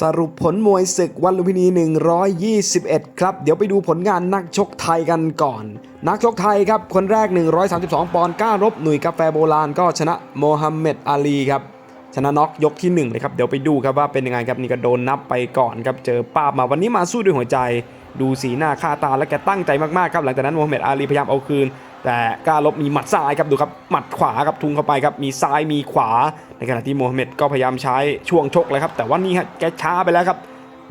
สรุปผลมวยศึกวันลุมพินี 121 ครับ เดี๋ยวไปดูผลงานนักชกไทยกันก่อน นักชกไทยครับ คนแรก 132 ปอนด์กล้ารบหนุ่ยกาแฟโบราณก็ชนะโมฮัมเหม็ดอาลีครับ ชนะน็อกยกที่ 1 เลยครับ เดี๋ยวไปดูครับว่าเป็นยังไงครับ นี่ก็โดนนับไปก่อนครับ เจอป้าบมาวันนี้มาสู้ด้วยหัวใจ ดูสีหน้าค่าตาและแกตั้งใจมากๆครับ หลังจากนั้นโมฮัมเหม็ดอาลีพยายามเอาคืน แต่กล้ารบมีหมัดซ้ายครับดูครับหมัดขวาครับทุงเข้าไปครับมีซ้ายมีขวา ในขณะที่โมฮัมเหม็ดก็พยายามใช้ช่วงชกเลยครับแต่ว่านี่ฮะแกช้าไปแล้วครับ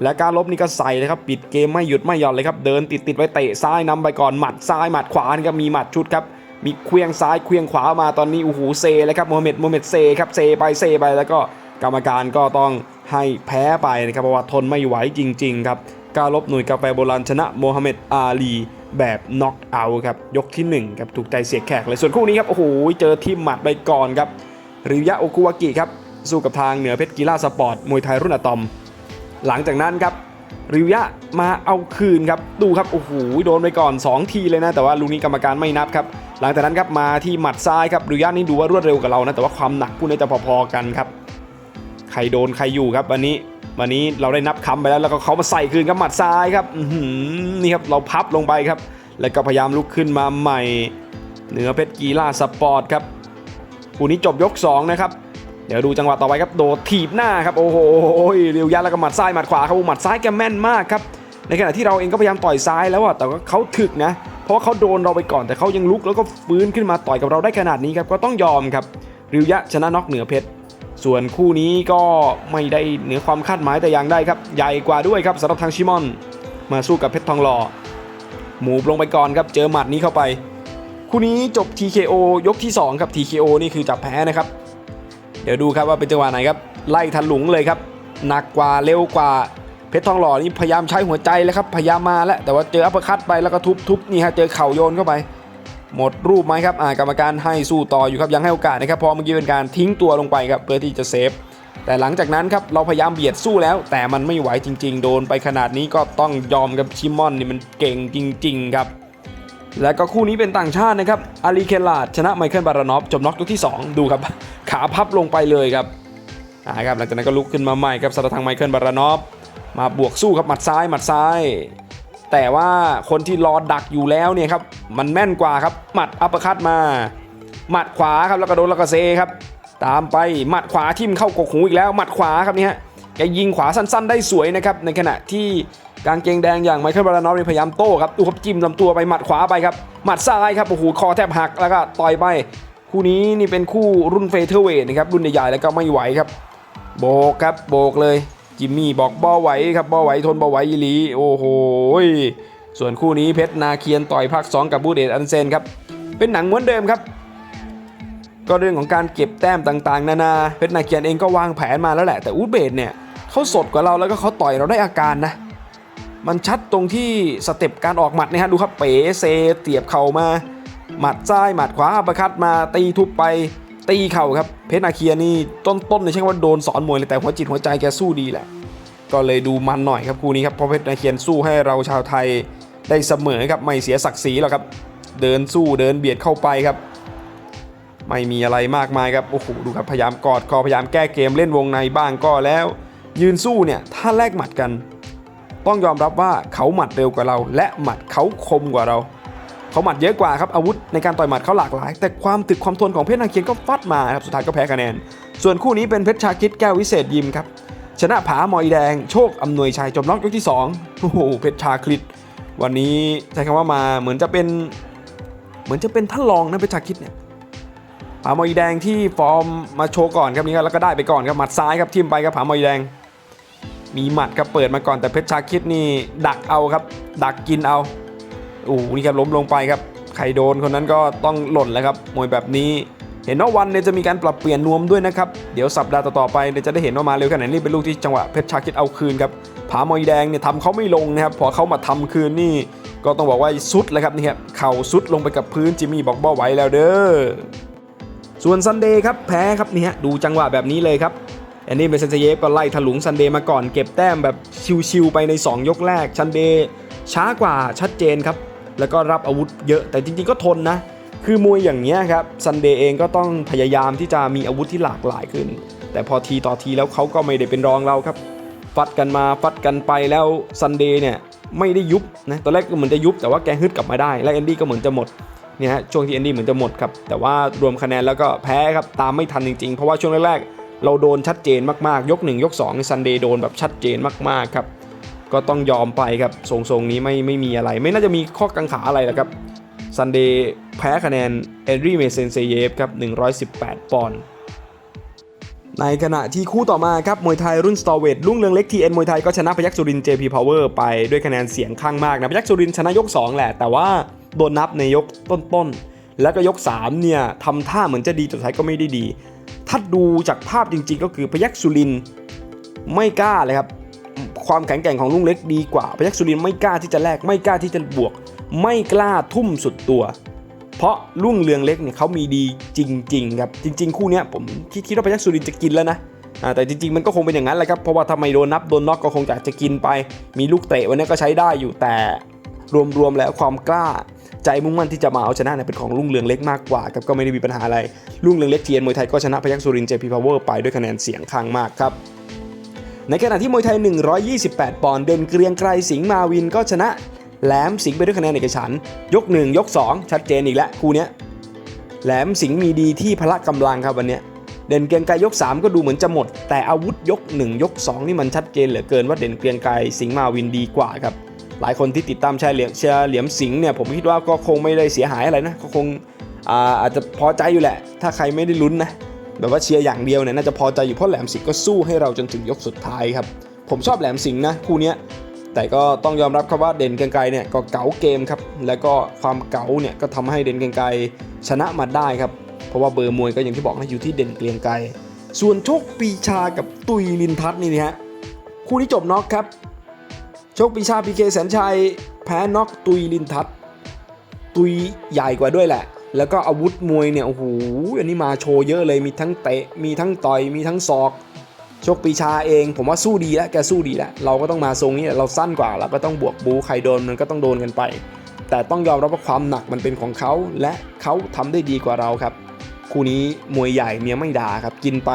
และการลบนี่ก็ใส่เลยครับปิดเกมไม่หยุดไม่หย่อนเลยครับเดินติดติดไว้เตะซ้ายนำไปก่อนหมัดซ้ายหมัดขวานี่ก็มีหมัดชุดครับมีเคลียงซ้ายเคลียงขวามาตอนนี้โอ้โหเซเลยครับโมฮัมเหม็ดโมฮัมเหม็ดเซครับเซไปเซไปแล้วก็กรรมการก็ต้องให้แพ้ไปนะครับเพราะว่าทนไม่ไหวจริง ๆ ครับ การลบหน่วยกาแฟโบราณชนะโมฮัมเหม็ดอาลีแบบน็อกเอาท์ครับ ยกที่หนึ่งครับ ถูกใจเสียแขกเลย ส่วนคู่นี้ครับ โอ้โห เจอทีมหมัดไปก่อนครับ ริวยะโอคุวากิครับ สู้กับทางเหนือเพชรกีฬาสปอร์ต มวยไทยรุ่นอะตอม หลังจากนั้นครับ ริวยะมาเอาคืนครับ ดูครับ โอ้โห โดนไปก่อน 2 ทีเลยนะ แต่ว่าลูกนี้กรรมการไม่นับครับ หลังจากนั้นครับ มาที่หมัดซ้ายครับริวยะนี่ดูว่ารวดเร็วกับเรานะ แต่ว่าความหนักคู่นี้จะพอๆกันครับ ใครโดนใครอยู่ครับวันนี้ วันนี้เราได้นับคำไปแล้วแล้วก็เขามาใส่คืนครับหมัดซ้ายครับนี่ครับเราพับลงไปครับ แล้วก็พยายามลุกขึ้นมาใหม่ เหนือเพชรกีฬาสปอร์ตครับคู่นี้จบยกสองนะครับ เดี๋ยวดูจังหวะต่อไปครับโดดถีบหน้าครับโอ้โหเรียวยัดแล้วก็หมัดซ้ายหมัดขวาครับหมัดซ้ายแกแม่นมากครับในขณะที่เราเองก็พยายามต่อยซ้ายแล้วอะแต่ว่าเขาถึกนะ เพราะเขาโดนเราไปก่อนแต่เขายังลุกแล้วก็ฟื้นขึ้นมาต่อยกับเราได้ขนาดนี้ครับก็ต้องยอมครับริวยะชนะน็อกเหนือเพชร ส่วนคู่นี้ก็ไม่ได้เหนือความคาดหมายแต่อย่างใดครับ ใหญ่กว่าด้วยครับสำหรับทางชิมอน มาสู้กับเพชรทองหล่อหมูลงไปก่อนครับ เจอหมัดนี้เข้าไป คู่นี้จบ TKO ยกที่สองครับ TKO นี่คือจับแพ้นะครับ เดี๋ยวดูครับว่าเป็นจังหวะไหนครับ ไล่ทันหลุงเลยครับ หนักกว่าเร็วกว่าเพชรทองหล่อนี่พยายามใช้หัวใจเลยครับ พยายามมาแล้วแต่ว่าเจออัปคัตไปแล้วก็ทุบทุบนี่ฮะเจอเข่าโยนเข้าไป หมดรูปไหมครับอ่ากรรมการให้สู้ต่ออยู่ครับยังให้โอกาสนะครับเพอเมื่อกี้เป็นการทิ้งตัวลงไปครับเพื่อที่จะเซฟแต่หลังจากนั้นครับเราพยายามเบียดสู้แล้ว แต่มันไม่ไหวจริง ๆ โดนไปขนาดนี้ก็ต้องยอมกับชิมอนนี่มันเก่งจริง ๆ ครับ และก็คู่นี้เป็นต่างชาตินะครับอาลีเคลาดชนะไมเคิลบารานอฟจบน็อกยกที่ 2 ดูครับขาพับลงไปเลยครับอ่าครับหลังจากนั้นก็ลุกขึ้นมาใหม่ครับสำหรับทางไมเคิลบารานอฟมาบวกสู้ครับหมัดซ้ายหมัดซ้าย แต่ว่าคนที่รอดักอยู่แล้วเนี่ยครับมันแม่นกว่าครับหมัดอัปเปอร์คัตมา หมัดขวาครับแล้วก็โดนแล้วก็เซครับตามไปหมัดขวาทิ่มเข้ากกหูอีกแล้วหมัดขวาครับนี่ฮะแกยิงขวาสั้นๆ ได้สวยนะครับในขณะที่กางเกงแดงอย่างไมเคิลบารานอฟพยายามโต้ครับดูครับจิ้มลำตัวไปหมัดขวาไปครับหมัดซ้ายครับโอ้โหคอแทบหักแล้วก็ต่อยไป คู่นี้นี่เป็นคู่รุ่นเฟเธอร์เวทนะครับรุ่นใหญ่ๆแล้วก็ไม่ไหวครับ โบกครับโบกเลย จิมมี่บอกบ่ไหวครับบ่ไหวทนบ่ไหวอีลีโอ้โหส่วนคู่นี้เพชรนาเคียนต่อยภาคสองกับบูเดตอันเซนครับเป็นหนังเหมือนเดิมครับ ก็เรื่องของการเก็บแต้มต่างๆ นานาเพชรนาเกียนเองก็วางแผนมาแล้วแหละ แต่อูดเบดเนี่ยเขาสดกว่าเราแล้วก็เขาต่อยเราได้อาการนะมันชัดตรงที่สเต็ปการออกหมัดนะฮะดูครับเป๋เซเตียบเข่ามา หมัดซ้ายหมัดขวาอัปร์คัดมาตีทุบไป ตีเข่าครับเพชรนาเคียนี่ต้นๆเลยใช่ว่าโดนสอนมวยเลยแต่หัวจิตหัวใจแกสู้ดีแหละ ก็เลยดูมันหน่อยครับคู่นี้ครับเพราะเพชรนาเคียนสู้ให้เราชาวไทยได้เสมอครับไม่เสียศักดิ์ศรีหรอกครับ เดินสู้เดินเบียดเข้าไปครับ ไม่มีอะไรมากมายครับโอ้โหดูครับพยายามกอดคอพยายามแก้เกมเล่นวงในบ้างก็แล้ว ยืนสู้เนี่ยถ้าแลกหมัดกัน ต้องยอมรับว่าเขาหมัดเร็วกว่าเรา และหมัดเขาคมกว่าเรา เขาหมัดเยอะกว่าครับอาวุธในการต่อยหมัดเขาหลากหลาย แต่ความถึกความทนของเพชรนาเคียนก็ฟัดมาครับสุดท้ายก็แพ้คะแนน ส่วนคู่นี้เป็นเพชรชาคิดแก้ววิเศษยิมครับชนะผาหมอยแดง โชคอำนวยชัยจบน็อกยกที่สองโอ้โหเพชรชาคลิตวันนี้ใช้คำว่ามาเหมือนจะเป็น เหมือนจะเป็นท่านรองนะเพชรชาคิดเนี่ยผาหมอยแดงที่ฟอร์มมาโชว์ก่อนครับนี่ครับแล้วก็ได้ไปก่อนครับหมัดซ้ายครับทิ่มไปครับผาหมอยแดง มีหมัดครับเปิดมาก่อนแต่เพชรชาคิดนี่ดักเอาครับ ดักกินเอา โอ้โหนี่ครับล้มลงไปครับใครโดนคนนั้นก็ต้องหล่นแล้วครับมวยแบบนี้เห็นว่าวันเนี่ยจะมีการปรับเปลี่ยนนวมด้วยนะครับ เดี๋ยวสัปดาห์ต่อๆไปเดี๋ยจะได้เห็นว่ามาเร็วแค่ไหนนี่เป็นลูกที่จังหวะเพชรชาคิดเอาคืนครับผามอยแดงเนี่ยทำเขาไม่ลงนะครับพอเขามาทำคืนนี่ก็ต้องบอกว่าสุดเลยครับนี่ครับเข่าสุดลงไปกับพื้นจิมมี่บอกบ่ไหวแล้วเด้อส่วนซันเดย์ครับแพ้ครับนี่ฮะดูจังหวะแบบนี้เลยครับแอนนี่เบเซนเซเยฟก็ไล่ถลุงซันเดย์มาก่อนเก็บแต้มแบบชิวๆไปใน 2 ยกแรกซันเดย์ช้ากว่าชัดเจนครับ แล้วก็รับอาวุธเยอะแต่จริงๆก็ทนนะ คือมวยอย่างเนี้ยครับซันเดย์เองก็ต้องพยายามที่จะมีอาวุธที่หลากหลายขึ้น แต่พอทีต่อทีแล้วเขาก็ไม่ได้เป็นรองเราครับฟัดกันมาฟัดกันไปแล้วซันเดย์เนี่ยไม่ได้ยุบนะตอนแรกก็เหมือนจะยุบแต่ว่าแกฮึดกลับมาได้ และแอนดี้ก็เหมือนจะหมดเนี่ยฮะช่วงที่แอนดี้เหมือนจะหมดครับแต่ว่ารวมคะแนนแล้วก็แพ้ครับตามไม่ทันจริงๆ เพราะว่าช่วงแรกๆเราโดนชัดเจนมากๆ ยก 1 ยก2ซันเดย์โดนแบบชัดเจนมากๆครับ ก็ต้องยอมไปครับทรงๆนี้ไม่ไม่มีอะไร ไม่น่าจะมีข้อกังขาอะไรหรอกครับซันเดย์แพ้คะแนนเอดรีเมเซนเซเยฟครับ118 ปอนด์ในขณะที่คู่ต่อมาครับมวยไทยรุ่นสตอเวทลุ่งเรืองเล็กทีเอ็นมวยไทยก็ชนะพยัคฆ์สุรินทร์ JP Power ไปด้วยคะแนนเสียงข้างมากนะพยัคฆ์สุรินชนะยก 2 แหละ แต่ว่าโดนนับในยกต้นๆ แล้วก็ยก 3 เนี่ยทำท่าเหมือนจะดีแต่สุดท้ายก็ไม่ได้ดี ถ้าดูจากภาพจริงๆ ก็คือพยัคฆ์สุรินไม่กล้าเลยครับ ความแข็งแกร่งของลุงเล็กดีกว่าพยัคฆ์สุรินไม่กล้าที่จะแลกไม่กล้าที่จะบวก ไม่กล้าทุ่มสุดตัว เพราะลุ่งเรืองเล็กเนี่ยเขามีดีจริง ๆ ครับ จริง ๆ คู่นี้ผมคิดคิดว่าพยัคฆ์สุรินจะกินแล้วนะแต่จริงๆมันก็คงเป็นอย่างนั้นแหละครับเพราะว่าทำไมโดนนับโดนน็อกก็คงจะจะกินไป มีลูกเตะวันนี้ก็ใช้ได้อยู่แต่รวมๆแล้วความกล้าใจมุ่งมั่นที่จะมาเอาชนะเนี่ยเป็นของลุงเรืองเล็กมากกว่าครับก็ไม่ได้มีปัญหาอะไรลุงเรืองเล็กเทียนมวยไทยก็ชนะพยัคฆ์สุรินเจพีพาวเวอร์ไปด้วยคะแนนเสียงข้างมากครับ ในขณะที่มวยไทย 128 ปอนด์เด่นเกรียงไกรสิงห์มาวินก็ชนะแหลมสิงห์ไปด้วยคะแนนเอกฉันยก 1 ยก 2 ชัดเจนอีกแล้วคู่เนี้ยแหลมสิงห์มีดีที่พละกำลังครับวันเนี้ยเด่นเกรียงไกรยก 3 ก็ดูเหมือนจะหมด แต่อาวุธยก 1 ยก 2 นี่มันชัดเจนเหลือเกินว่าเด่นเกรียงไกรสิงห์มาวินดีกว่าครับหลายคนที่ติดตามชายเหลียมเชียร์เหลี่ยมสิงห์เนี่ยผมคิดว่าก็คงไม่ได้เสียหายอะไรนะก็คงอาอาจจะพอใจอยู่แหละ ถ้าใครไม่ได้ลุ้นนะ แบบว่าเชียร์อย่างเดียวเนี่ยน่าจะพอใจอยู่เพราะแหลมสิงห์ก็สู้ให้เราจนถึงยกสุดท้ายครับ ผมชอบแหลมสิงห์นะคู่นี้แต่ก็ต้องยอมรับครับว่าเด่นเกียงไกรเนี่ยก็เก๋าเกมครับแล้วก็ความเก๋าเนี่ยก็ทำให้เด่นเกียงไกรชนะมาได้ครับเพราะว่าเบอร์มวยก็อย่างที่บอกนะอยู่ที่เด่นเกรียงไกรส่วนโชคปีชากับตุยลินทัศน์นี่นะฮะคู่นี้จบน็อกครับโชคปีชาพีเคแสนชัยแพ้น็อกตุยลินทัศน์ตุยใหญ่กว่าด้วยแหละ แล้วก็อาวุธมวยเนี่ยโอ้โหอันนี้มาโชว์เยอะเลยมีทั้งเตะมีทั้งต่อยมีทั้งศอกโชคปีชาเอง ผมว่าสู้ดีแล้วแกสู้ดีแล้วเราก็ต้องมาทรงนี้เราสั้นกว่าเราก็ต้องบวกบูใครโดนมันก็ต้องโดนกันไป แต่ต้องยอมรับว่าความหนักมันเป็นของเขาและเขาทำได้ดีกว่าเราครับ คู่นี้มวยใหญ่เมียไม่ด่าครับกินไป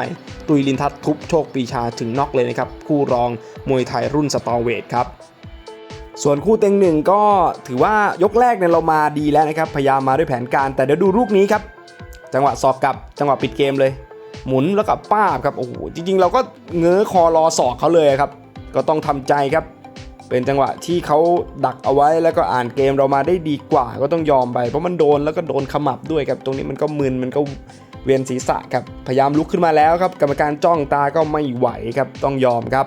ตุยลินทัศทุบโชคปีชาถึงน็อกเลยนะครับคู่รองมวยไทยรุ่นสตอเวทครับ ส่วนคู่เต็งหนึ่งก็ถือว่ายกแรกเนี่ยเรามาดีแล้วนะครับ พยายามมาด้วยแผนการแต่เดี๋ยวดูลูกนี้ครับ จังหวะสอกกลับจังหวะปิดเกมเลย หมุนแล้วกับป้าบครับโอ้โหจริง ๆ เราก็เงื้อคอรอสอกเขาเลยครับ ก็ต้องทำใจครับ เป็นจังหวะที่เขาดักเอาไว้แล้วก็อ่านเกมเรามาได้ดีกว่า ก็ต้องยอมไปเพราะมันโดนแล้วก็โดนขมับด้วยครับตรงนี้มันก็มึนมันก็ เวียนศีรษะครับพยายามลุกขึ้นมาแล้วครับกรรมการจ้องตาก็ไม่ไหวครับต้องยอมครับ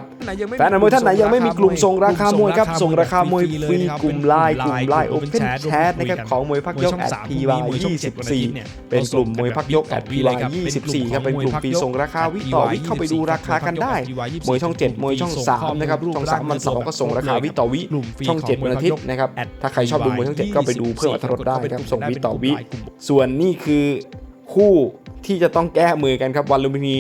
แฟนมวยท่านไหนยังไม่มีกลุ่มส่งราคามวยครับส่งราคามวยฟรีกลุ่มไลน์กลุ่มไลน์โอเพนแชทนะครับของมวยพักยกแอดพีวาย24เป็นกลุ่มมวยพักยกแอดพีวาย24ครับเป็นกลุ่มฟรีส่งราคาวิต่อวิเข้าไปดูราคากันได้มวยช่อง7มวยช่อง3นะครับช่อง3วันเสาร์ก็ส่งราคาวิต่อวิช่อง7วันอาทิตย์นะครับถ้าใครชอบดูมวยช่อง7ก็ไปดูเพื่ออรรถรสได้ครับส่งวิต่อวิส่วนนี่คือคู่ ที่จะต้องแก้มือกันครับวันลุมพินี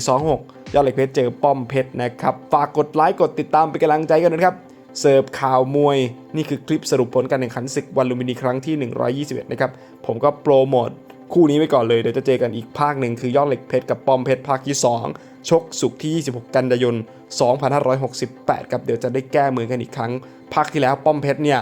126 ยอดเหล็กเพชรเจอป้อมเพชรนะครับ ฝากกดไลค์กดติดตามเป็นกำลังใจกันนะครับ เสิร์ฟข่าวมวยนี่คือคลิปสรุปผลการแข่งขันศึกวันลุมพินีครั้งที่ 121 นะครับ ผมก็โปรโมทคู่นี้ไว้ก่อนเลย เดี๋ยวจะเจอกันอีกภาคหนึ่งคือยอดเหล็กเพชรกับป้อมเพชรภาคที่ 2 ชกสุกที่ 26 กันยายน 2568 ครับเดี๋ยวจะได้แก้มือกันอีกครั้ง ภาคที่แล้วป้อมเพชรเนี่ย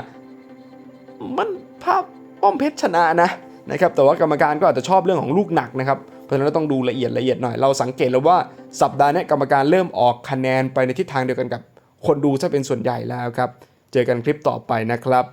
มันภาพป้อมเพชรชนะนะ นะครับแต่ว่ากรรมการก็อาจจะชอบเรื่องของลูกหนักนะครับเพราะฉะนั้นเราต้องดูละเอียดละเอียดหน่อยเราสังเกตแล้วว่าสัปดาห์นี้กรรมการเริ่มออกคะแนนไปในทิศทางเดียวกันกับ คนดูซะเป็นส่วนใหญ่แล้วครับเจอกันคลิปต่อไปนะครับ